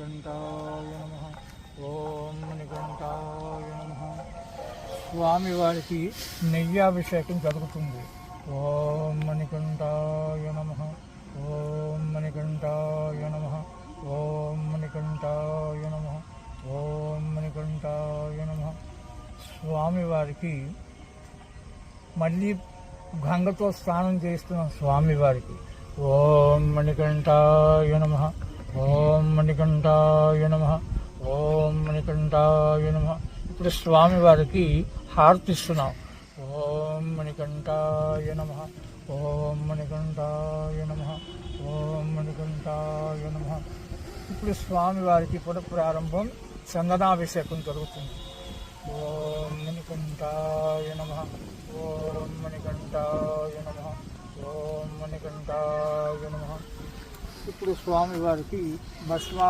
మణికంఠాయ నమ. ఓం మణికంఠాయ నమ. స్వామివారికి నెయ్యాభిషేకం జరుగుతుంది. ఓం మణికంఠాయ నమ. ఓం మణికంఠాయ నమ. ఓం మణికంఠాయ నమ. ఓం మణికంఠాయ నమ. స్వామివారికి మళ్ళీ గంగతో స్నానం చేస్తున్నాం స్వామివారికి ఓం మణికంఠాయ నమ. ఓం మణికంఠాయ నమ. ఓం మణికంఠాయ నమ. ఇప్పుడు స్వామివారికి హారతిస్తున్నాం. ఓం మణికంఠాయ నమ. ఓం మణికంఠాయ నమ. ఓం మణికంఠాయ నమ. ఇప్పుడు స్వామివారికి కూడా ప్రారంభం చందనాభిషేకం జరుగుతుంది. ఓం మణికంఠాయ నమ. ఓం మణికంఠాయ నమ. ఓం మణికంఠాయ నమ ఇప్పుడు స్వామివారికి భస్మా